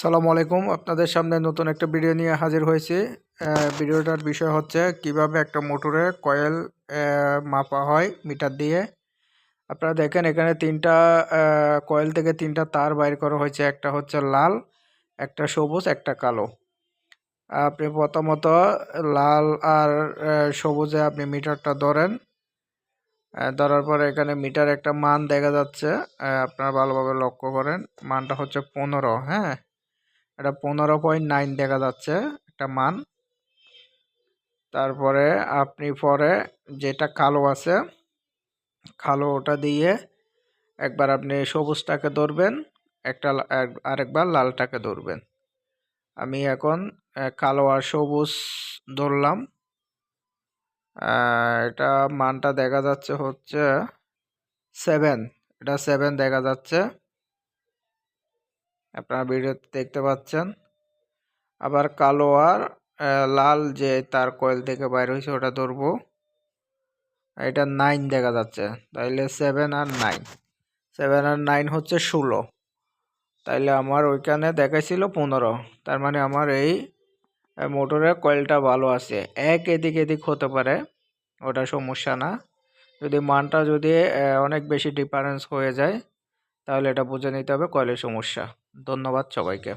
সালামু আলাইকুম। আপনাদের সামনে নতুন একটা ভিডিও নিয়ে হাজির হয়েছি। ভিডিওটার বিষয় হচ্ছে কীভাবে একটা মোটরে কয়েল মাপা হয় মিটার দিয়ে। আপনারা দেখেন এখানে তিনটা কয়েল থেকে তিনটা তার বাইর করা হয়েছে। একটা হচ্ছে লাল, একটা সবুজ, একটা কালো। আপনি প্রথমত লাল আর সবুজে আপনি মিটারটা ধরেন। ধরার পরে এখানে মিটার একটা মান দেখা যাচ্ছে। আপনারা ভালোভাবে লক্ষ্য করেন। মানটা হচ্ছে পনেরো হ্যাঁ? এটা পনেরো পয়েন্ট নাইন দেখা যাচ্ছে, একটা মান। তারপরে আপনি পরে যেটা কালো আছে, কালো ওটা দিয়ে একবার আপনি সবুজটাকে ধরবেন, একটা আরেকবার লালটাকে ধরবেন। আমি এখন কালো আর সবুজ ধরলাম। এটা মানটা দেখা যাচ্ছে হচ্ছে সেভেন এটা সেভেন দেখা যাচ্ছে। আপনারা ভিডিওতে দেখতে পাচ্ছেন। আবার কালো আর লাল যে তার কয়েল থেকে বাইর হয়েছে ওটা ধরবো। এটা নাইন দেখা যাচ্ছে। তাইলে সেভেন আর নাইন সেভেন আর নাইন হচ্ছে ষোলো। তাইলে আমার ওইখানে দেখাইছিল পনেরো। তার মানে আমার এই মোটরের কয়েলটা ভালো আছে। এক এদিক এদিক হতে পারে, ওটা সমস্যা না। যদি মানটা যদি অনেক বেশি ডিফারেন্স হয়ে যায়, তাহলে এটা বুঝে নিতে হবে কয়েলের সমস্যা। ধন্যবাদ সবাইকে।